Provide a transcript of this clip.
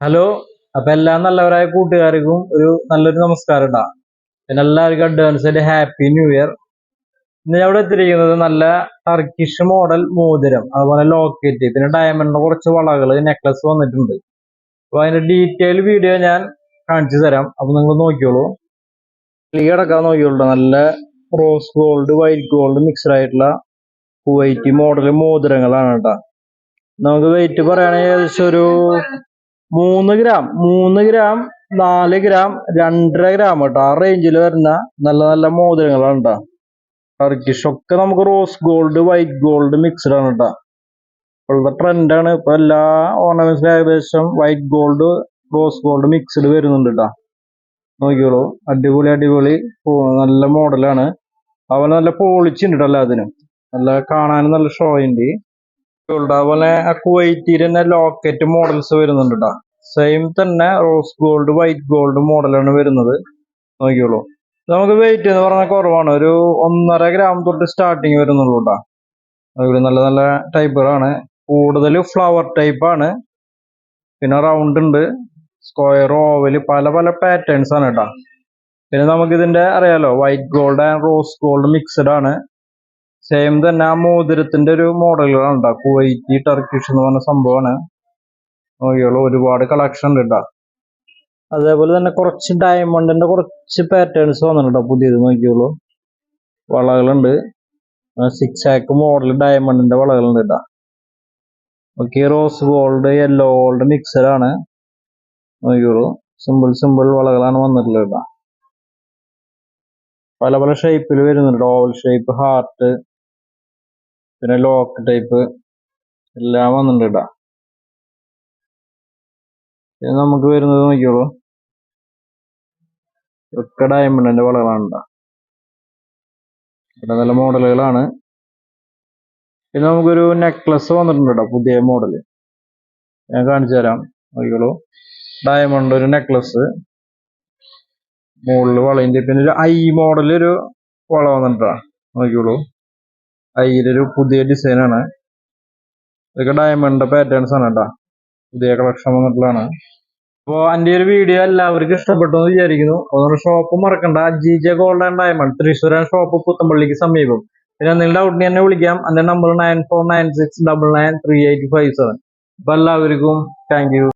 Hello അപ്പൊ എല്ലാ നല്ലവരായ കൂട്ടുകാർക്കും ഒരു നല്ലൊരു നമസ്കാരം ഉണ്ടാ പിന്നെ എല്ലാവർക്കും അഡ്വാൻസ് ആയിട്ട് ഹാപ്പി ന്യൂ ഇയർ ഇന്ന് ഇവിടെ എത്തിയിരിക്കുന്നത് നല്ല ടർക്കിഷ് മോഡൽ മോതിരം അതുപോലെ ലോക്കറ്റ് പിന്നെ ഡയമണ്ടിന്റെ കുറച്ച് വളകൾ നെക്ലസ് വന്നിട്ടുണ്ട്. അപ്പൊ അതിന്റെ ഡീറ്റെയിൽ വീഡിയോ ഞാൻ കാണിച്ചു തരാം. അപ്പൊ നിങ്ങൾ നോക്കിയോളൂ ക്ലിയർ അടക്കാൻ നോക്കിയോളൂ നല്ല rose gold white gold mixed ആയിട്ടുള്ള കുവൈറ്റ് മോഡൽ മോതിരങ്ങളാണ് കേട്ടോ നമുക്ക് വെയിറ്റ് പറയുകയാണെങ്കിൽ ഏകദേശം ഒരു മൂന്ന് ഗ്രാം മൂന്ന് ഗ്രാം നാല് ഗ്രാം രണ്ടര ഗ്രാം കേട്ടോ ആ റേഞ്ചിൽ വരുന്ന നല്ല നല്ല മോതിരങ്ങളാണ് കേട്ടോ ടർക്കിഷ് ഒക്കെ നമുക്ക് rose gold white gold mixed ആണ് കേട്ടോ ഇപ്പോഴത്തെ ട്രെൻഡാണ് ഇപ്പൊ എല്ലാ ഓർണമെന്റ്സിലും ഏകദേശം white gold rose gold mixed വരുന്നുണ്ട് കേട്ടോ നോക്കിയോളൂ അടിപൊളി അടിപൊളി നല്ല മോഡലാണ് അതുപോലെ നല്ല പോളിച്ച് ഉണ്ട് കേട്ടോ നല്ല കാണാനും നല്ല ഷോ ഉണ്ട്. ഗോൾഡ് അതുപോലെ ആ കുവൈറ്റിൽ തന്നെ ലോക്കറ്റ് മോഡൽസ് വരുന്നുണ്ട് കേട്ടോ സെയിം തന്നെ റോസ് ഗോൾഡ് വൈറ്റ് ഗോൾഡ് മോഡലാണ് വരുന്നത്. നോക്കിയോളൂ നമുക്ക് വെയിറ്റ് എന്ന് പറഞ്ഞാൽ കുറവാണ്. ഒരു ഒന്നര ഗ്രാം തൊട്ട് സ്റ്റാർട്ടിങ് വരുന്നുള്ളൂ കേട്ടോ അതുപോലെ നല്ല നല്ല ടൈപ്പുകളാണ് കൂടുതൽ ഫ്ലവർ ടൈപ്പാണ് പിന്നെ റൗണ്ട് ഉണ്ട്. സ്ക്വയർ ഓവൽ പല പല പാറ്റേൺസ് ആണ് കേട്ടോ പിന്നെ നമുക്ക് ഇതിന്റെ അറിയാലോ white gold and rose gold mixed ആണ്. സെയിം തന്നെ ആ മോതിരത്തിന്റെ ഒരു മോഡലുകളാണ് കേട്ടോ കുവൈറ്റി ടർക്കിഷ് എന്ന് പറഞ്ഞ സംഭവമാണ്. നോക്കിയോളൂ ഒരുപാട് കളക്ഷൻ ഉണ്ട് അതേപോലെ തന്നെ കുറച്ച് ഡയമണ്ടിന്റെ കുറച്ച് പാറ്റേൺസ് വന്നിട്ടുണ്ടോ പുതിയത് നോക്കിയോളൂ. വളകളുണ്ട്. സിക്സ് ആക്ക് മോഡൽ ഡയമണ്ടിന്റെ വളകളുണ്ട് കേട്ടോ okay rose gold yellow gold mixed ആണ്. നോക്കിയോളൂ. സിമ്പിൾ സിമ്പിൾ വളകളാണ് വന്നിട്ടുള്ളത് കേട്ടോ പല പല ഷേപ്പിൽ വരുന്നുണ്ട് ഓവൽ ഷേപ്പ് ഹാർട്ട് പിന്നെ ലോക്ക് ടൈപ്പ് എല്ലാം വന്നിട്ടുണ്ട് കേട്ടോ പിന്നെ നമുക്ക് വരുന്നത് നോക്കിയോളൂ ഒക്കെ ഡയമണ്ടിന്റെ വളകളാണ് ഇവിടെ നല്ല മോഡലുകളാണ്. പിന്നെ നമുക്കൊരു നെക്ലസ് വന്നിട്ടുണ്ട് പുതിയ മോഡൽ. ഞാൻ കാണിച്ചു തരാം. നോക്കിയോളൂ ഡയമണ്ട് ഒരു നെക്ലസ് മുകളിൽ വളയിന്റെ പിന്നെ ഒരു ഐ മോഡൽ ഒരു വള വന്നിട്ടാ നോക്കിയോളൂ ഐയിലൊരു പുതിയ ഡിസൈനാണ് ഇതൊക്കെ ഡയമണ്ട് പാറ്റേൺസ് ആണ് കേട്ടോ പുതിയ കളക്ഷൻ വന്നിട്ടുള്ളതാണ്. അപ്പോൾ എന്റെ ഒരു വീഡിയോ എല്ലാവർക്കും ഇഷ്ടപ്പെട്ടു എന്ന് വിചാരിക്കുന്നു. അതുകൊണ്ട് ഷോപ്പ് മറക്കണ്ട. G J gold and diamond തൃശ്ശൂരാൻ shop പുത്തമ്പള്ളിക്ക് സമീപം. പിന്നെ എന്തെങ്കിലും ഡൗട്ടിന് എന്നെ വിളിക്കാം. എന്റെ number nine four nine six double nine three eight five seven അപ്പോൾ എല്ലാവർക്കും താങ്ക് യു